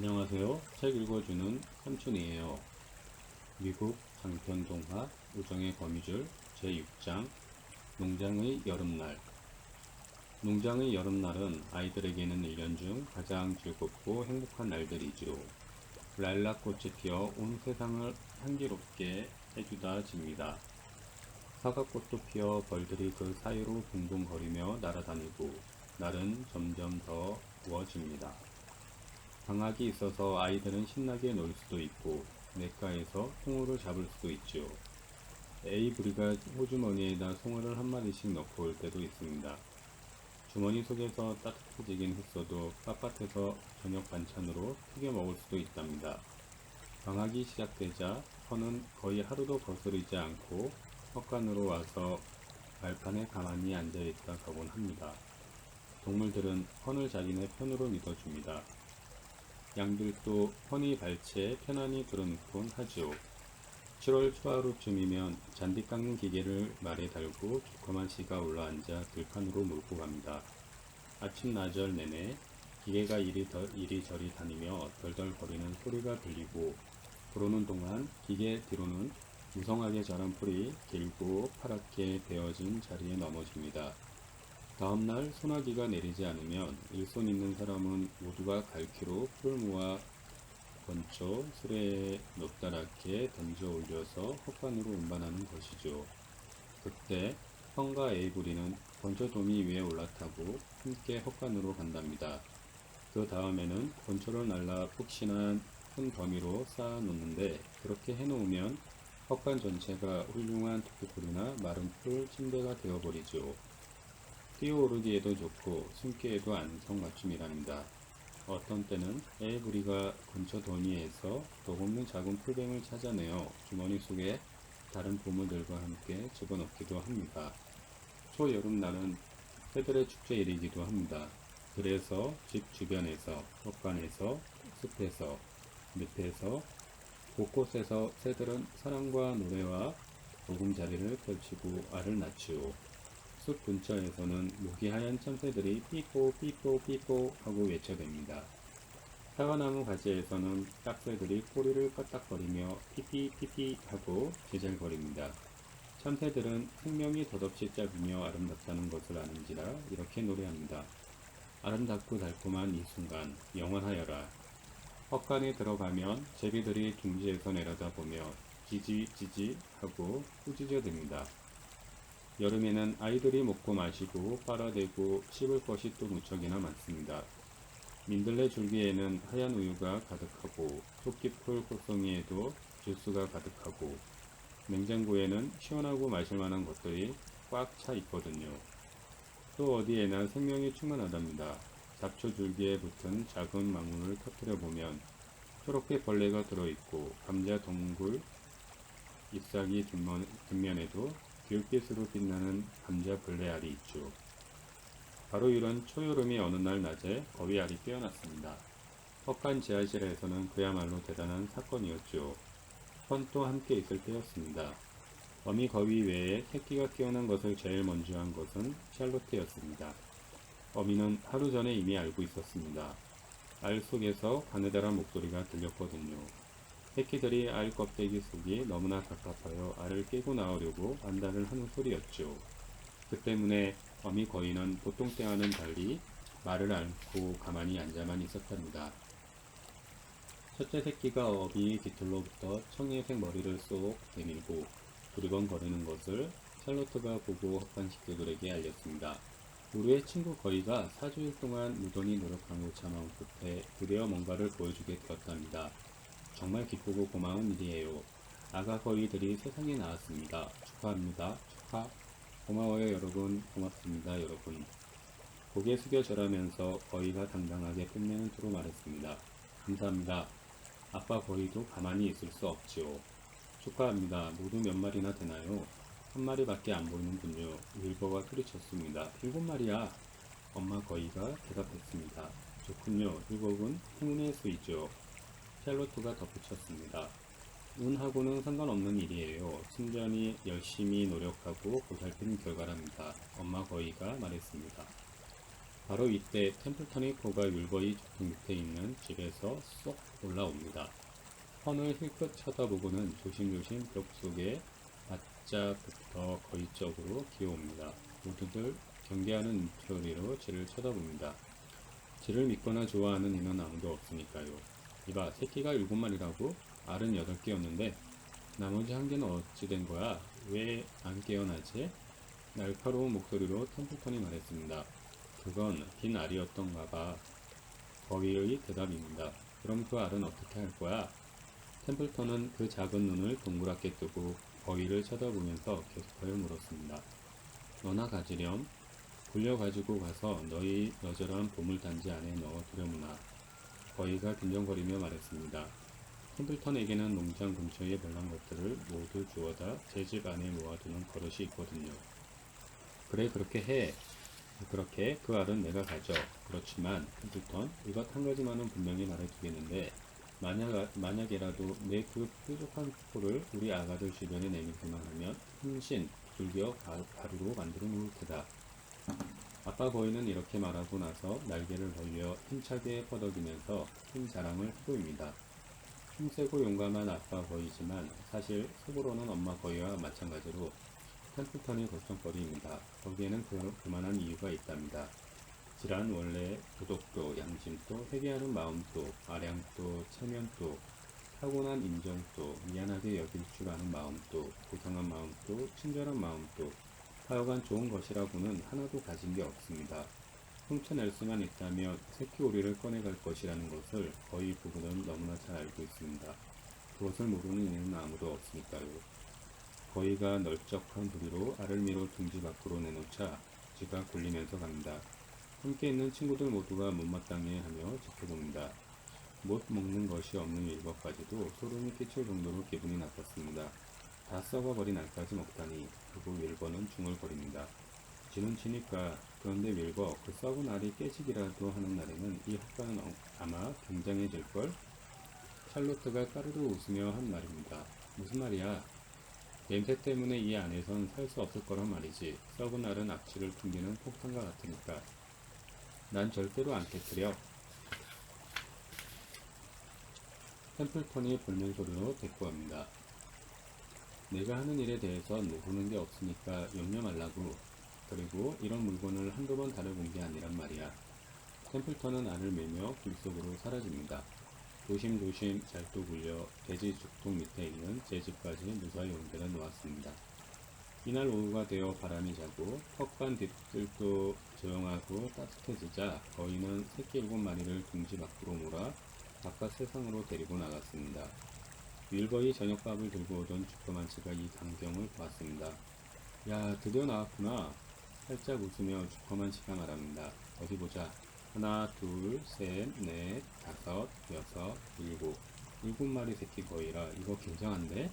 안녕하세요. 책 읽어주는 삼촌이에요. 미국 장편 동화 우정의 거미줄 제6장 농장의 여름날 농장의 여름날은 아이들에게는 1년 중 가장 즐겁고 행복한 날들이죠. 라일락 꽃이 피어 온 세상을 향기롭게 해주다 집니다. 사과꽃도 피어 벌들이 그 사이로 붕붕거리며 날아다니고 날은 점점 더 구워집니다. 방학이 있어서 아이들은 신나게 놀 수도 있고 냇가에서 송어를 잡을 수도 있죠. 에이브리가 호주머니에다 송어를 한 마리씩 넣고 올 때도 있습니다. 주머니 속에서 따뜻해지긴 했어도 빳빳해서 저녁 반찬으로 튀겨 먹을 수도 있답니다. 방학이 시작되자 헌은 거의 하루도 거스르지 않고 헛간으로 와서 발판에 가만히 앉아 있다 가곤 합니다. 동물들은 헌을 자기네 편으로 믿어줍니다. 양들도 헌이 발치에 편안히 들어눕곤 하지요. 7월 초하루쯤이면 잔디 깎는 기계를 말에 달고 조그만 씨가 올라앉아 들판으로 몰고 갑니다. 아침 나절 내내 기계가 이리, 더, 이리저리 다니며 덜덜거리는 소리가 들리고 부르는 동안 기계 뒤로는 무성하게 자란 풀이 길고 파랗게 베어진 자리에 넘어집니다. 다음날 소나기가 내리지 않으면 일손 있는 사람은 모두가 갈퀴로 풀을 모아 건초 수레에 높다랗게 던져 올려서 헛간으로 운반하는 것이죠. 그때 형과 에이브리는 건초 도미 위에 올라타고 함께 헛간으로 간답니다. 그 다음에는 건초를 날라 푹신한 큰 더미로 쌓아 놓는데 그렇게 해놓으면 헛간 전체가 훌륭한 토끼풀이나 마른 풀 침대가 되어버리죠. 뛰어오르기에도 좋고 숨기에도 안성맞춤이랍니다. 어떤 때는 에이브리가 근처 더니에서 더없는 작은 풀뱀을 찾아내어 주머니 속에 다른 보물들과 함께 집어넣기도 합니다. 초여름날은 새들의 축제일이기도 합니다. 그래서 집 주변에서, 헛간에서, 숲에서, 늪에서, 곳곳에서 새들은 사랑과 노래와 보금자리를 펼치고 알을 낳지요. 숲 근처에서는 목이 하얀 참새들이 삐뽀 삐뽀 삐뽀 하고 외쳐댑니다. 사과나무 가지에서는 딱새들이 꼬리를 까딱거리며 피피 피피 하고 제잘거립니다. 참새들은 생명이 덧없이 짧으며 아름답다는 것을 아는지라 이렇게 노래합니다. 아름답고 달콤한 이 순간 영원하여라. 헛간에 들어가면 제비들이 둥지에서 내려다보며 지지지지 하고 꾸짖어댑니다. 여름에는 아이들이 먹고 마시고 빨아대고 씹을 것이 또 무척이나 많습니다. 민들레 줄기에는 하얀 우유가 가득하고 토끼풀 꽃송이에도 주스가 가득하고 냉장고에는 시원하고 마실 만한 것들이 꽉 차 있거든요. 또 어디에나 생명이 충만하답니다. 잡초 줄기에 붙은 작은 망울을 터뜨려 보면 초록빛 벌레가 들어있고 감자 동굴 잎사귀 뒷면, 뒷면에도 기울빛으로 빛나는 감자 벌레알이 있죠. 바로 이런 초여름의 어느 날 낮에 거위알이 깨어났습니다. 헛간 지하실에서는 그야말로 대단한 사건이었죠. 헌또 함께 있을 때였습니다. 어미 거위 외에 새끼가 깨어난 것을 제일 먼저 한 것은 샬롯테였습니다. 어미는 하루 전에 이미 알고 있었습니다. 알 속에서 가느다란 목소리가 들렸거든요. 새끼들이 알 껍데기 속이 너무나 답답하여 알을 깨고 나오려고 안달을 하는 소리였죠. 그 때문에 어미 거인은 보통 때와는 달리 말을 않고 가만히 앉아만 있었답니다. 첫째 새끼가 어미 깃털로부터 청의색 머리를 쏙 내밀고 두리번거리는 것을 샬로트가 보고 헛간 식구들에게 알렸습니다. 우리의 친구 거위가 사주일 동안 무던히 노력하고 참아온 끝에 드디어 뭔가를 보여주게 되었답니다. 정말 기쁘고 고마운 일이에요. 아가 거위들이 세상에 나왔습니다. 축하합니다. 축하. 고마워요 여러분. 고맙습니다 여러분. 고개 숙여 절하면서 거위가 당당하게 끝내는 투로 말했습니다. 감사합니다. 아빠 거위도 가만히 있을 수 없지요. 축하합니다. 모두 몇 마리나 되나요? 한 마리밖에 안 보이는군요. 윌버가 소리쳤습니다. 일곱 마리야. 엄마 거위가 대답했습니다. 좋군요. 일곱은 행운의 수이죠. 샬로트가 덧붙였습니다. 운하고는 상관없는 일이에요. 순전히 열심히 노력하고 보살핀 결과랍니다. 엄마 거위가 말했습니다. 바로 이때 템플턴의 코가 율거이 저쪽 밑에 있는 집에서 쏙 올라옵니다. 헌을 힐끗 쳐다보고는 조심조심 벽 속에 바짝부터 거의 쪽으로 기어옵니다. 모두들 경계하는 목소리로 쥐를 쳐다봅니다. 쥐를 믿거나 좋아하는 이는 아무도 없으니까요. 이봐, 새끼가 일곱 마리라고? 알은 여덟 개였는데 나머지 한 개는 어찌 된 거야? 왜 안 깨어나지? 날카로운 목소리로 템플턴이 말했습니다. 그건 빈 알이었던가 봐. 거위의 대답입니다. 그럼 그 알은 어떻게 할 거야? 템플턴은 그 작은 눈을 동그랗게 뜨고 거위를 쳐다보면서 계속하여 물었습니다. 너나 가지렴? 굴려가지고 가서 너희 너저런 보물단지 안에 넣어 두려무나. 거위가 빈정거리며 말했습니다. 템플턴에게는 농장 근처에 별난 것들을 모두 주워다 제 집 안에 모아두는 버릇이 있거든요. 그래 그렇게 해. 그렇게 그 알은 내가 가져. 그렇지만 템플턴 이것 한 가지만은 분명히 말해두겠는데 만약 만약이라도 내 그 뾰족한 코를 우리 아가들 주변에 내밀기만 하면 불겨 가- 가루로 만들어 놓을 테다. 아빠 거위는 이렇게 말하고 나서 날개를 벌려 힘차게 뻗어기면서 힘 자랑을 보입니다. 힘세고 용감한 아빠 거위지만 사실 속으로는 엄마 거위와 마찬가지로 템플턴이 걱정거리입니다. 거기에는 그, 그만한 이유가 있답니다. 질환 원래 도덕도, 양심도, 회개하는 마음도, 아량도, 체면도, 타고난 인정도, 미안하게 여길 줄 아는 마음도, 고상한 마음도, 친절한 마음도, 하여간 좋은 것이라고는 하나도 가진 게 없습니다. 훔쳐낼 수만 있다면 새끼 오리를 꺼내갈 것이라는 것을 거의 부부는 너무나 잘 알고 있습니다. 그것을 모르는 이는 아무도 없으니까요. 거위가 널쩍한 부리로 알을 밀어 둥지 밖으로 내놓자 쥐가 굴리면서 갑니다. 함께 있는 친구들 모두가 못마땅해 하며 지켜봅니다. 못 먹는 것이 없는 윌버까지도 소름이 끼칠 정도로 기분이 나빴습니다. 다 썩어버린 알까지 먹다니 그리고 윌버는 중얼거립니다. 쥐는 쥐니까 그런데 윌버 그 썩은 알이 깨지기라도 하는 날에는 이 헛간은 어- 아마 굉장해질걸? 샬로트가 까르르 웃으며 한 말입니다. 무슨 말이야? 냄새 때문에 이 안에선 살 수 없을 거란 말이지. 썩은 알은 악취를 풍기는 폭탄과 같으니까. 난 절대로 안 깨뜨려. 템플턴이 불면 소리로 대꾸합니다. 내가 하는 일에 대해선 모르는 게 없으니까 염려 말라고. 그리고 이런 물건을 한두 번 다뤄본 게 아니란 말이야. 템플턴은 알을 매며 길 속으로 사라집니다. 조심조심 잘도 굴려 돼지 죽통 밑에 있는 제 집까지 무사히 옮겨다 놓았습니다. 이날 오후가 되어 바람이 자고 턱간 뒤뜰도 조용하고 따뜻해지자 거인은 새끼 일곱 마리를 둥지 밖으로 몰아 바깥 세상으로 데리고 나갔습니다. 윌거이 저녁밥을 들고 오던 주커만치가 이 광경을 보았습니다. 야, 드디어 나왔구나. 살짝 웃으며 주커만치가 말합니다. 어디 보자. 하나, 둘, 셋, 넷, 다섯, 여섯, 일곱. 일곱 마리 새끼 거위라 이거 굉장한데?